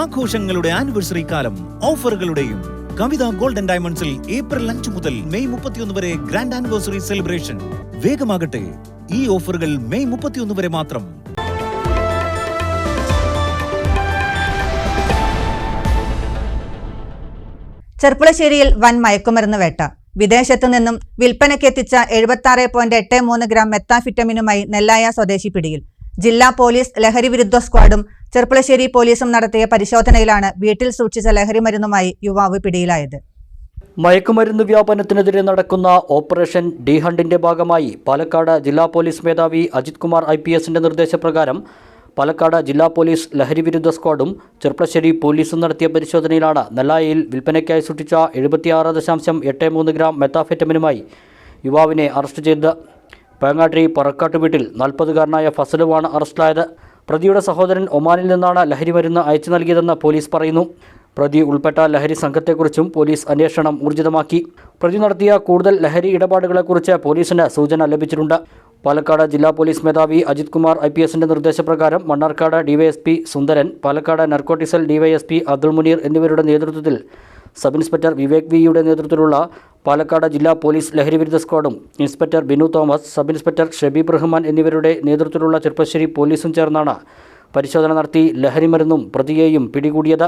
ആഘോഷങ്ങളുടെ ആനിവേഴ്സറി കാലം ഓഫറുകളുടെയും. കവിത ഗോൾഡൻ ഡയമണ്ട്സിൽ ഏപ്രിൽ അഞ്ച് മുതൽ മെയ് മുപ്പത്തിയൊന്ന് വരെ ഗ്രാൻഡ് ആനിവേഴ്സറി സെലിബ്രേഷൻ വേഗമാകട്ടെ ഈ ഓഫറുകൾ മെയ് മുപ്പത്തിയൊന്ന് വരെ മാത്രം. ചെർപ്പുളശ്ശേരിയിൽ വൻ മയക്കുമരുന്ന് വേട്ട. വിദേശത്തു നിന്നും വിൽപ്പനയ്ക്കെത്തിച്ച എഴുപത്തി ആറ് പോയിന്റ് എട്ട് മൂന്ന് ഗ്രാം മെത്താഫിറ്റമിനുമായി നെല്ലായ സ്വദേശി പിടിയിൽ. ജില്ലാ പോലീസ് ലഹരി വിരുദ്ധ സ്ക്വാഡും ചെർപ്പളശ്ശേരി പോലീസും നടത്തിയ പരിശോധനയിലാണ് വീട്ടിൽ സൂക്ഷിച്ച ലഹരി മരുന്നുമായി യുവാവ് പിടിയിലായത്. മയക്കുമരുന്ന് വ്യാപനത്തിനെതിരെ നടക്കുന്ന ഓപ്പറേഷൻ ഡി ഹണ്ടിന്റെ ഭാഗമായി പാലക്കാട് ജില്ലാ പോലീസ് മേധാവി അജിത് കുമാർ ഐ പി എസിന്റെ നിർദ്ദേശപ്രകാരം പാലക്കാട് ജില്ലാ പോലീസ് ലഹരി വിരുദ്ധ സ്ക്വാഡും ചെർപ്പളശ്ശേരി പോലീസും നടത്തിയ പരിശോധനയിലാണ് നെല്ലായിൽ വിൽപ്പനയ്ക്കായി സൂക്ഷിച്ച എഴുപത്തിയാറ് ദശാംശം എട്ട് മൂന്ന് ഗ്രാം മെത്താഫെറ്റമിനുമായി യുവാവിനെ അറസ്റ്റ് ചെയ്തത് പേങ്ങാട്ടി പറക്കാട്ട് വീട്ടിൽ നാൽപ്പതുകാരനായ ഫസലുമാണ് അറസ്റ്റിലായത്. പ്രതിയുടെ സഹോദരൻ ഒമാനിൽ നിന്നാണ് ലഹരി മരുന്ന് അയച്ചു നൽകിയതെന്ന് പോലീസ് പറയുന്നു. പ്രതി ഉൾപ്പെട്ട ലഹരി സംഘത്തെക്കുറിച്ചും പോലീസ് അന്വേഷണം ഊർജിതമാക്കി. പ്രതി നടത്തിയ കൂടുതൽ ലഹരി ഇടപാടുകളെക്കുറിച്ച് പോലീസിന് സൂചന ലഭിച്ചിട്ടുണ്ട്. പാലക്കാട് ജില്ലാ പോലീസ് മേധാവി അജിത് കുമാർ ഐ പി എസിന്റെ നിർദ്ദേശപ്രകാരം Mannarkkad DYSP Sundaran Palakkad narcotic cell DYSP Abdul Muneer എന്നിവരുടെ നേതൃത്വത്തിൽ സബ് ഇൻസ്പെക്ടർ വിവേക് വിയുടെ നേതൃത്വത്തിലുള്ള പാലക്കാട് ജില്ലാ പോലീസ് ലഹരിവിരുദ്ധ സ്ക്വാഡും inspector Binu Thomas sub inspector Shabeeb Rahman എന്നിവരുടെ നേതൃത്വത്തിലുള്ള ചെറുപ്പശ്ശേരി പോലീസും ചേർന്നാണ് പരിശോധന നടത്തി ലഹരി മരുന്നും പ്രതിയെയും പിടികൂടിയത്.